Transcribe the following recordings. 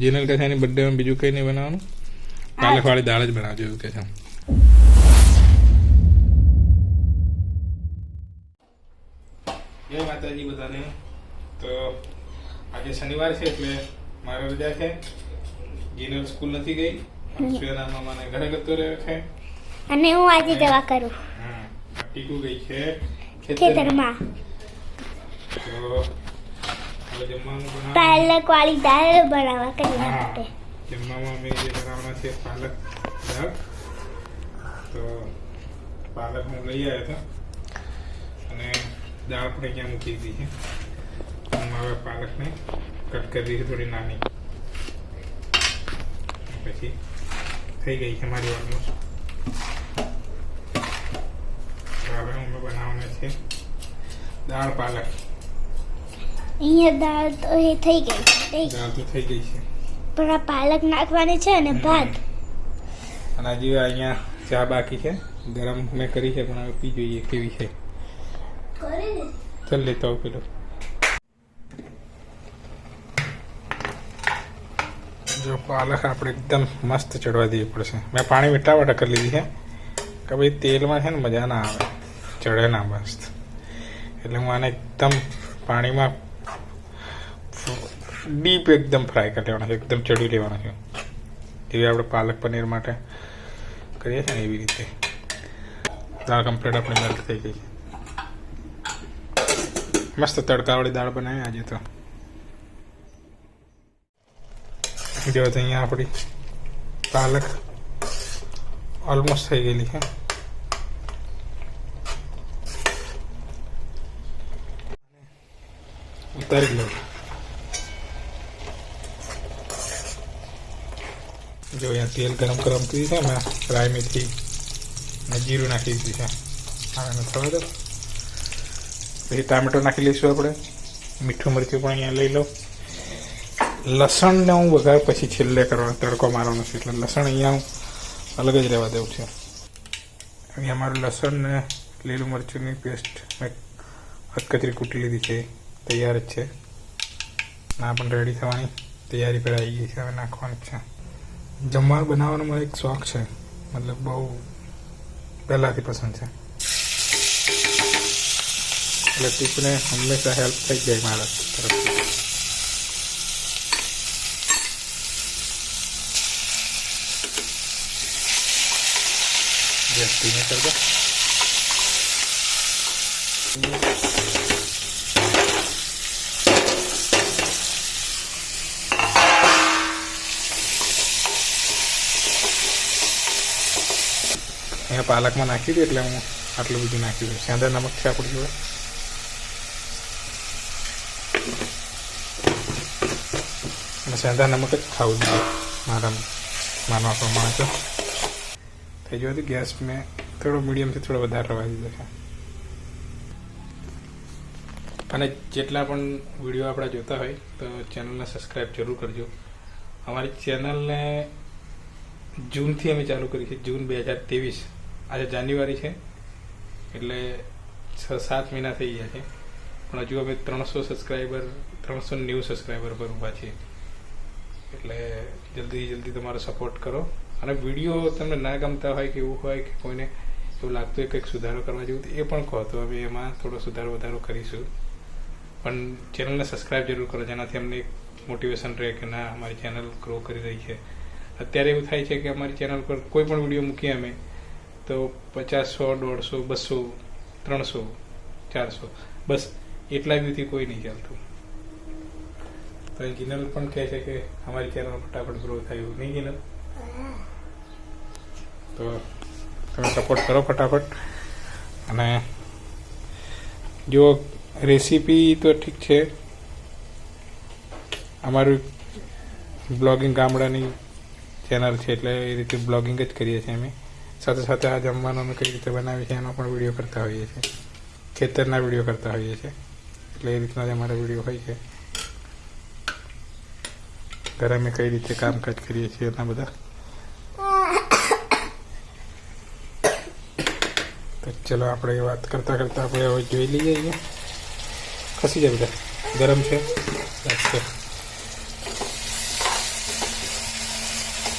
જીનલ કહે છે એની બર્થડેમાં બીજું કંઈ નહીં બનાવવાનું. પાલકવાળી દાળ જ બનાવજો એવું કહે છે જય માતાજી બધાને. તો આજે શનિવાર છે એટલે મારે રજા છે. જીનલ સ્કૂલ નથી ગઈ. સુયાના મામાને ઘરે ગતો રહ્યો છે. અને હું આજે દવા કરું. હા ટીકુ ગઈ છે ખેતરમાં. તો પાલક વાળી દાળ બનાવવા કરવા માટે જમવામાં અમે જે બનાવવાના છે પાલક દાળ તો પાલક હું લઈ આવ્યો હતો અને દાળ પણ ક્યાં મૂકી દીધી છે હું હવે પાલકને કટ કરી દીધી થોડી નાની પછી થઈ ગઈ છે મારી ઓલમોસ્ટ હવે અમે બનાવવાના છે દાળ પાલક અહીંયા દાળ તો એ થઈ ગઈ છે દાળ તો થઈ ગઈ છે. પણ આ પાલક નાખવાની છે અને ભાત. અને હજી અહીંયા ચા બાકી છે. ગરમ મેં કરી છે પણ હવે પી જોઈએ કેવી છે. ચાલ લેતો આવું પેલો. જો પાલક આપણે એકદમ મસ્ત ચડવા દેવી પડશે. મેં પાણી મીઠા વાટા કરી લીધી છે કે ભાઈ તેલમાં છે ને મજા ના આવે. ચડે ના મસ્ત. એટલે હું આને એકદમ પાણીમાં ડીપ એકદમ ફ્રાય કરી લેવાના છે, એકદમ ચડી લેવાના છે. જેવી આપણે પાલક પનીર માટે કરીએ છીએ ને એવી રીતે. દાળ કમ્પ્લીટ આપણે મેલ્ટ થઈ ગઈ છે. મસ્ત તડકાવાળી દાળ બનાવી આજે તો. જો તો અહીંયા આપણી પાલક ઓલમોસ્ટ થઈ ગયેલી છે. ઉતારી લઉં જો અહીંયા તેલ ગરમ ગરમ કરી છે ને રાઈ મેથી અને જીરું નાખી દીધું છે. હવે થવા દો પછી ટામેટો નાખી લઈશું આપણે. મીઠું મરચું પણ અહીંયા લઈ લો. લસણને હું વઘાર પછી છેલ્લે કરવાનો તડકો મારવાનો છે, એટલે લસણ અહીંયા હું અલગ જ રહેવા દઉં છું. અહીંયા મારું લસણ ને લીલું મરચુંની પેસ્ટ મેં હથકચરી કૂટી લીધી છે, તૈયાર જ છે. ના પણ રેડી થવાની. તૈયારી પર આવી ગઈ છે, હવે નાખવાની છે. જમવાનું બનાવવાનો મને એક શોખ છે. મતલબ બહુ પહેલાંથી પસંદ છે. એટલે ટીપને હંમેશા હેલ્પ થઈ જાય મારા તરફથી. ગેસ ધીમે કરી અહીંયા પાલકમાં નાખી દઉં એટલે હું આટલું બધું નાખી દઉં. સેંધા નમક છે આપણી જોડે. અને સેંધા નમક જ ખાવું જોઈએ. મારા માનવા પ્રમાણે તો. થઈ ગયું ગેસ મેં થોડો મીડિયમથી થોડો વધારે રવા દીધો છે. અને જેટલા પણ વીડિયો આપણા જોતા હોય તો ચેનલને સબસ્ક્રાઈબ જરૂર કરજો. અમારી ચેનલને જૂનથી અમે ચાલુ કરી છે, જૂન બે હજાર ત્રેવીસ. આજે જાન્યુઆરી છે, એટલે છ સાત મહિના થઈ ગયા છે. પણ હજુ અમે ત્રણસો સબસ્ક્રાઈબર ત્રણસો નેવું સબસ્ક્રાઈબર પર ઊભા છીએ. એટલે જલ્દી જલ્દી તમારો સપોર્ટ કરો. અને વીડિયો તમને ના ગમતા હોય કે એવું હોય કે કોઈને એવું લાગતું હોય કંઈક સુધારો કરવા જેવું એ પણ કહો. તો અમે એમાં થોડો સુધારો વધારો કરીશું. પણ ચેનલને સબસ્ક્રાઈબ જરૂર કરો, જેનાથી અમને મોટિવેશન રહે કે ના, અમારી ચેનલ ગ્રો કરી રહી છે. અત્યારે એવું થાય છે કે અમારી ચેનલ પર કોઈ પણ વીડિયો મૂકીએ અમે તો પચાસ સો દોઢસો, બસો, ત્રણસો, ચારસો. બસ, એટલા વ્યૂથી કોઈ નહીં ચાલતું. તો એ જીનલ પણ કહે છે કે અમારી ચેનલ ફટાફટ ગ્રો થાય નહીં ગિનલ તો તમે સપોર્ટ કરો ફટાફટ. અને જો રેસીપી તો ઠીક છે. અમારું બ્લોગિંગ ગામડાની ચેનલ છે એટલે એ રીતે બ્લોગિંગ જ કરીએ છીએ અમે. સાથે સાથે આ જમવાનું અમે કઈ રીતે બનાવીએ છીએ એનો પણ વીડિયો કરતા હોઈએ છીએ. ખેતરના વીડિયો કરતા હોઈએ છીએ. એટલે એ રીતના જ અમારા વીડિયો હોય છે. ઘરે અમે કઈ રીતે કામકાજ કરીએ છીએ એના બધા. તો ચલો આપણે વાત કરતાં કરતાં આપણે હવે જોઈ લઈએ અહીંયા. ખસી જાય બધા? ગરમ છે.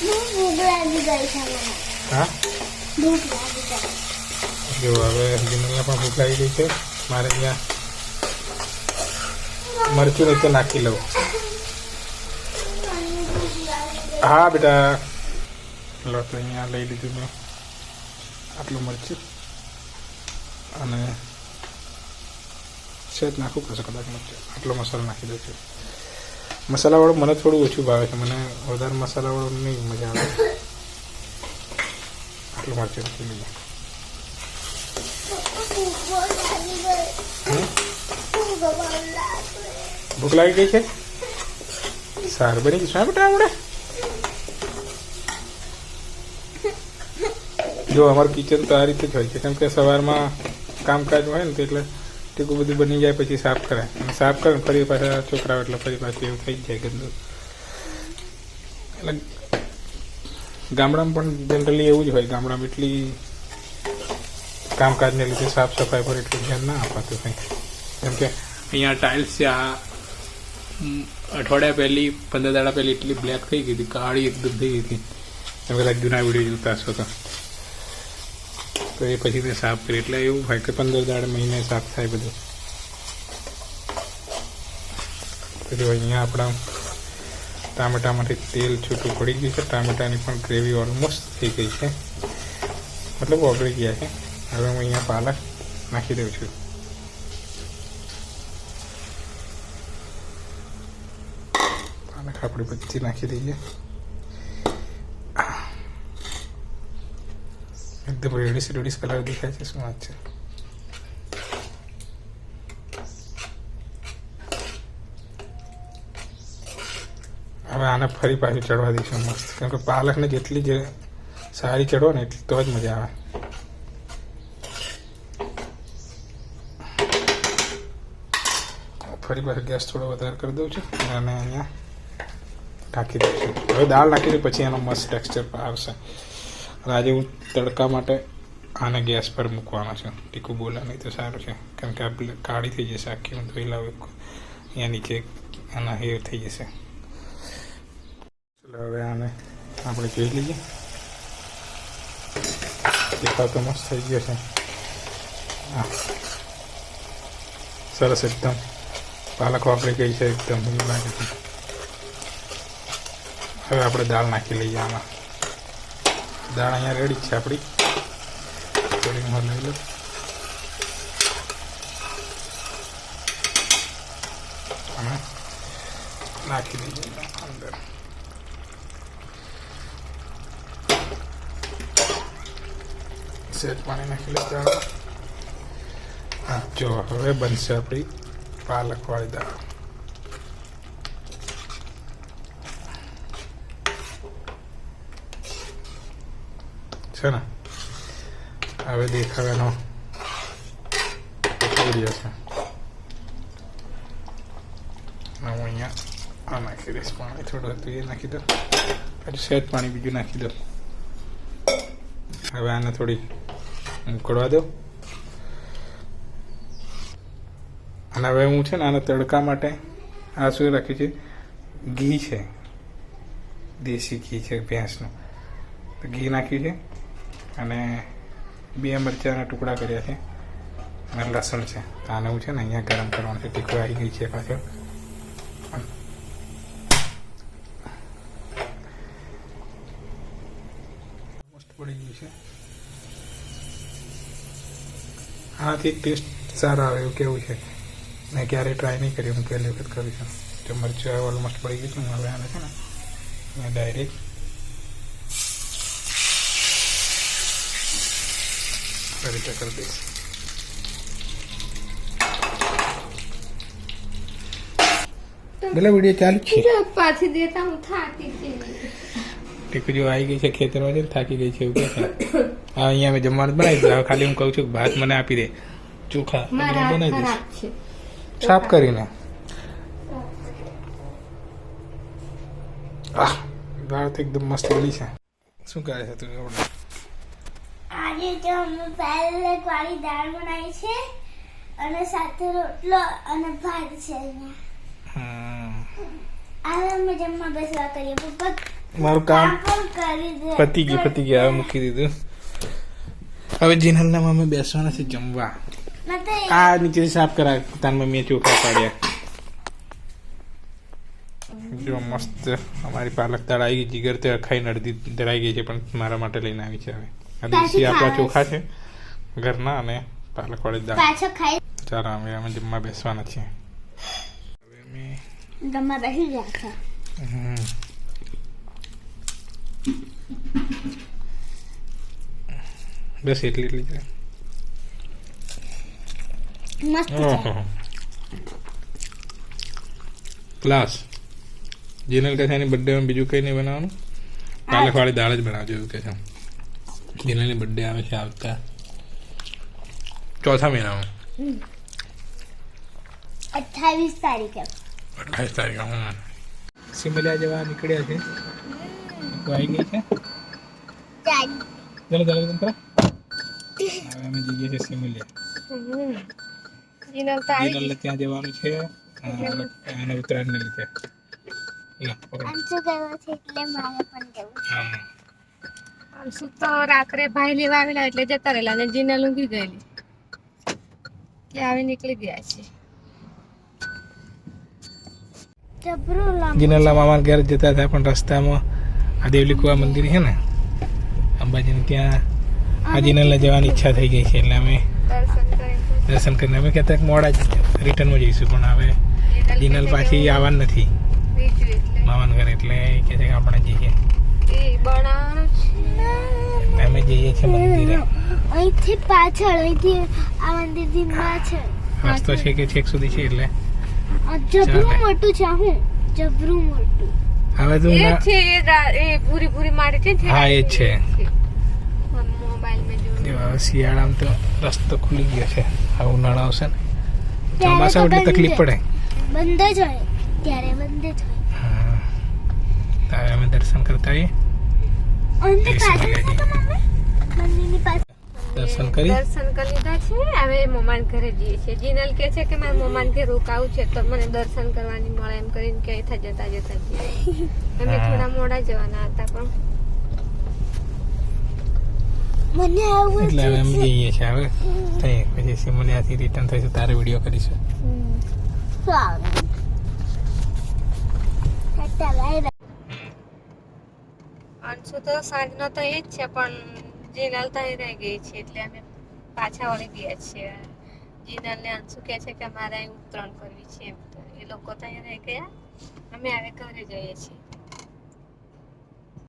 ભૂખ લાગી છે. હા? જો હવે જીનલને પણ લાગી ગઈ છે. મારે ત્યાં મરચું નહીં તો નાખી લઉં. હા બેટા. લો તો અહીંયા લઈ લીધું મેં આટલું મરચું. અને સેજ નાખવું પડશે કદાચ મરચું. આટલો મસાલો નાખી દઉં છું. મસાલાવાળું મને થોડું ઓછું ભાવે છે. મને વધારે મસાલાવાળું નહીં મજા આવે. આટલું મરચું ભૂખ લાગી ગઈ છે? સારું બની ગયું બેટા આપણે જો અમારું કિચન તો આ રીતે જ હોય છે. કેમ કે સવારમાં કામકાજ હોય ને તો એટલે ટીકું બધું બની જાય પછી સાફ કરે અને સાફ કરે ફરી પાછા છોકરાઓ એટલે ફરી પાછું એવું થઈ જ જાય ગંદુ. એટલે ગામડામાં પણ જનરલી એવું જ હોય, ગામડામાં એટલી કામકાજને લીધે સાફ સફાઈ પર એટલું ધ્યાન ના અપાતું કંઈ જેમ કે અહીંયા ટાઇલ્સ છે, આ અઠવાડિયા પહેલી, પંદર દાડા પહેલી એટલી બ્લેક થઈ ગઈ હતી, કાળી એકદમ થઈ ગઈ હતી. તમે કદાચ જૂના વીડિયો જોતા હશો તો. તો એ પછી મેં સાફ કરી, એટલે એવું હોય કે પંદર દાડા મહિને સાફ થાય બધું. પછી અહીંયા આપણા ટામેટામાંથી તેલ છૂટું પડી ગયું છે. ટામેટાની પણ ગ્રેવી ઓલમોસ્ટ થઈ ગઈ છે. મતલબ ઓગળી ગયા છે. હવે હું અહીંયા પાલક નાખી દઉં છું. પાલક આપણે બધી નાખી દઈએ. એકદમ રેડીસ રેડીસ કલર દેખાય છે. શું વાત છે. હવે આને ફરી પાછું ચડવા દઈશું મસ્ત. કેમ કે પાલકને જેટલી જે સારી ચડો ને એટલી તો જ મજા આવે. ફરી પાછું ગેસ થોડો વધારે કરી દઉં છું અને અહીંયા ઢાંકી દઉં છું. હવે દાળ નાખી પછી એનો મસ્ત ટેક્સચર આવશે. અને આજે હું તડકા માટે આને ગેસ પર મૂકવાનો છું. ટીકું બોલા નહીં તો સારું છે. કેમ કે આ કાળી થઈ જશે, આખી હું ધોઈ લાવું અહીંયા નીચે આના હેર થઈ જશે. ચલો હવે આને આપણે જોઈ લઈએ. દેખાવ તો મસ્ત થઈ ગયો છે. સરસ એકદમ. પાલક વાપરી ગઈ છે એકદમ એવું લાગે છે. હવે આપણે દાળ નાખી લઈએ આમાં. દાળ અહીંયા રેડી છે આપણી. થોડી લઈ અને નાખી દઈએ. સેજ પાણી નાખી દાળ હા, જો, હવે બનશે આપણી પાલકવાળી દાળ છે ને? હવે દેખાવાનો વીડિયો છે. હું અહીંયા આ નાખી દઈશ પાણી થોડું હતું, એ નાખી દઉં પછી સહેજ પાણી બીજું નાખી દઉં હવે આને થોડી ઉકળવા દો અને હવે હું છે ને આના તડકા માટે આ શું રાખ્યું છે. ઘી છે. દેશી ઘી છે, ભેંસનું. તો ઘી નાખ્યું છે. અને બે મરચાંના ટુકડા કર્યા છે. અને લસણ છે. આને હું છે ને અહીંયા ગરમ કરવાનું છે. ટીકો આવી ગઈ છે પાછળ. પડી ગયું છે. આનાથી ટેસ્ટ સારો આવે એવું કેવું છે? મેં ક્યારેય ટ્રાય નહીં કરી હું પહેલી વખત કરું છું. તો મરચું ઓલમોસ્ટ પડી ગયું છે હું હવે આને છે ને મેં ડાયરેક્ટ રીતે કરી દઈશ. ભલે વીડિયો ચાલુ જ છે. પાછી દેતા હું થાકી ગઈ. ટીકુ જો આવી ગઈ છે ખેતરમાં છે ને થાકી ગઈ છે એવું કે છે? હા અહીંયા મેં જમવાનું બનાવી દીધું. ખાલી હું કહું છું કે ભાત મને આપી દે. ચોખા. બનાવી દઈશ. સાફ કરીને. આહ દાળ તો એકદમ મસ્ત બની છે. શું કરે છે તું એવડે આજે તો અમે પહેલે વાળી દાળ બનાવી છે અને સાથે રોટલો અને ભાત છે અહીંયા. હવે અમે જમવા બેસવા કરીએ. પપ્પા મારું કામ પતી ગયું પતી ગયું. હવે મૂકી દીધું. હવે જીનલના અમે બેસવાના છે જમવા. આ નીચે સાફ કરા તાર મમ્મીએ ચોખા પાડ્યા. જો મસ્ત અમારી પાલક દાળ આવી ગઈ. જીગર તે ખાઈને અડધી ધરાઈ ગઈ છે પણ મારા માટે લઈને આવી છે હવે. આ દેશી આપણા ચોખા છે ઘરના અને પાલક વાળી દાળ ચાલો અમે અમે જમવા બેસવાના છીએ. હવે અમે જમવા બેસી ગયા છે. હમ. બસ એટલી એટલી. મસ્ત છે પ્લસ જીનલ કહે છે એની બર્થડે બીજું કંઈ નહીં બનાવવાનું પાલક વાળી દાળ જ બનાવજો એવું કહે છે જીનલની બર્થડે આવે છે આવતા ચોથા મહિનામાં અઠ્ઠાવીસ તારીખે અઠ્ઠાવીસ તારીખે હા સિમલિયા જવા નીકળ્યા છે તો આવી ગઈ છે ચાલો ચાલો તમે કરો હવે અમે જઈએ છીએ જીનલને ત્યાં જવાનું છે અને ઉત્તરાયણને લીધે રાત્રે ભાઈ આવેલા એટલે જતા રહેલા અને જીનલ ઊંઘી ગયેલી આવી નીકળી ગયા છે જીનલના મામા ઘેર જતા હતા, પણ રસ્તામાં આ દેવલીકુવા મંદિર છે ને, અંબાજીને ત્યાં આ જીનલને જવાની ઈચ્છા થઈ ગઈ છે એટલે અમે દર્શન કરીને અમે કહેતા મોડા જ રિટર્નમાં જઈશું પણ હવે જીનલ પાછી આવવાની નથી. મામાન એટલે. ઘરે એટલે એ કહે છે કે આપણે જઈએ. અમે જઈએ છીએ મંદિરે. અહીંથી પાછળ અહીંથી આ મંદિરથી પાછળ. રસ્તો છે કે છેક સુધી છે એટલે? જબરું મોટું છે હું જબરું મોટું. હવે તો એ છે એ પૂરી પૂરી મારી છે હા, એ જ છે. હવે શિયાળામાં તો રસ્તો ખુલી ગયો છે. આ ઉનાળો આવશે ને. ચોમાસા એટલે તકલીફ પડે. બંધ જ હોય. ત્યારે બંધ જ હોય. હા. તો અમે દર્શન કરતા આવીએ? દર્શન કરી? દર્શન કરી લીધા છે. હવે મોમાન ઘરે જઈએ છીએ. જીનલ કે છે કે મારે મોમાન ઘરે રોકાવું છે તો મને દર્શન કરવાની મળે એમ કરીને કે થા જતા જતા જઈએ. અમે થોડા મોડા જવાના હતા પણ. મને આવું એટલે હવે છે. જઈએ છીએ હવે થઈ પછી સિમલિયાથી રિટર્ન થઈશું તારે વીડિયો કરીશું. અંશુ તો સાંજનો તો એ જ છે પણ જીનલ તો રહી ગઈ છે એટલે અમે પાછા વળી ગયા છીએ. જીનલ ને અંશુ કહે છે કે અમારે અહીં ઉતરણ કરવી છે એમ તો. એ લોકો તો રહી ગયા. અમે હવે ઘરે જઈએ છીએ.